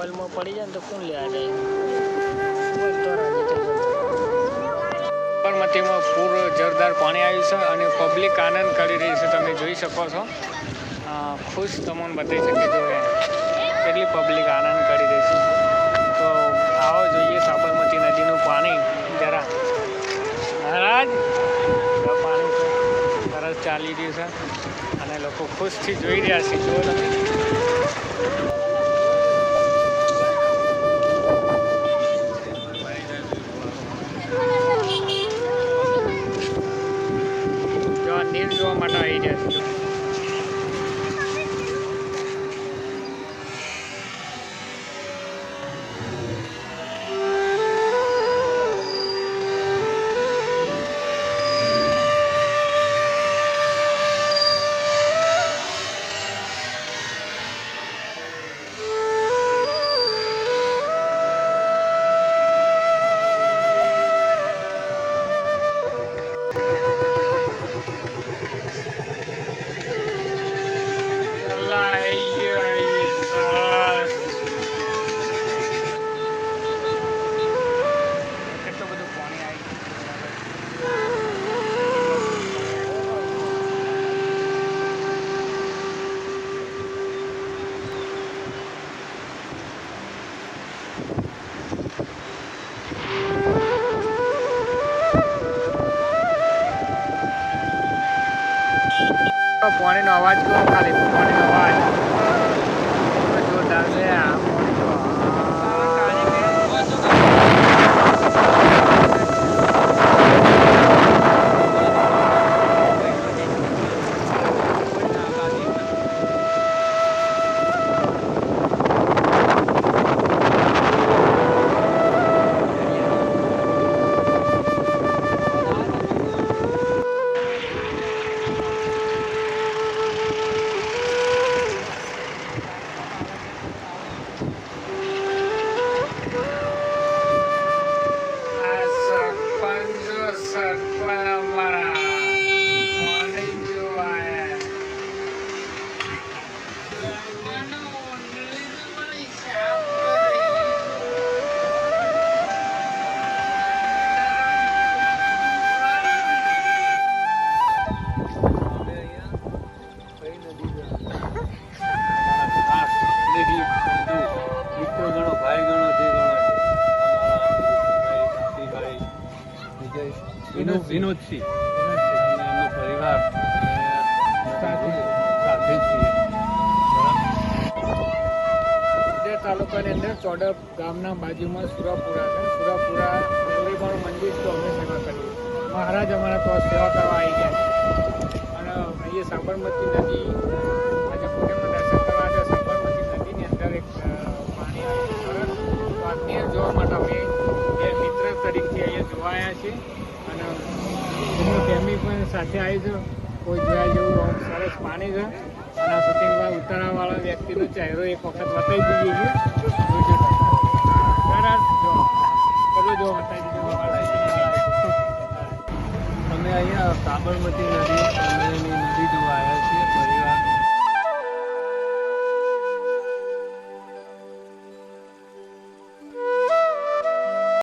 મોબાઈલમાં પડી જાય ને તો કોણ લેવા જાય. સાબરમતીમાં પૂર, જોરદાર પાણી આવ્યું છે અને પબ્લિક આનંદ કરી રહી છે. તમે જોઈ શકો છો. ખુશ તમને બતાવી શકે જો કેટલી પબ્લિક આનંદ કરી રહી છે. તો આવો જોઈએ સાબરમતી નદીનું પાણી જરા. મહારાજ પાણી સરસ ચાલી રહ્યું છે અને લોકો ખુશથી જોઈ રહ્યા છે. જુઓ તમે. આ નીર પાણીનો અવાજ કેવો ખાલી પાણીનો અવાજ જોરદાર છે. આ વિનોદ વિનોદસિંહ. અને એમનો પરિવાર સાથે. છીએ તાલુકાની અંદર ચોડપ ગામના બાજુમાં સુરાપુરા છે. સુરાપુરા પણ મંદિર તો અમે સેવા કરીએ. મહારાજ અમારા તો સેવા કરવા આવી ગયા છે. અને અહીંયા સાબરમતી નદી આજે પૂર્ણ દર્શન કરવા આવ્યા સાબરમતી નદીની અંદર એક પાણી આવ્યું સરસ. જોવા માટે અમે બે મિત્ર તરીકે અહીંયા જોવા આવ્યા છીએ. અને એમની ફેમિલી પણ સાથે આવી છે કોઈ જોવા જેવું સરસ પાણી છે અને શૂટિંગમાં ઉતારાવાળા વ્યક્તિનો ચહેરો એક વખત બતાવી દીધી છે. અમે અહીંયા સાબરમતી નદી નદી જોવા આવ્યા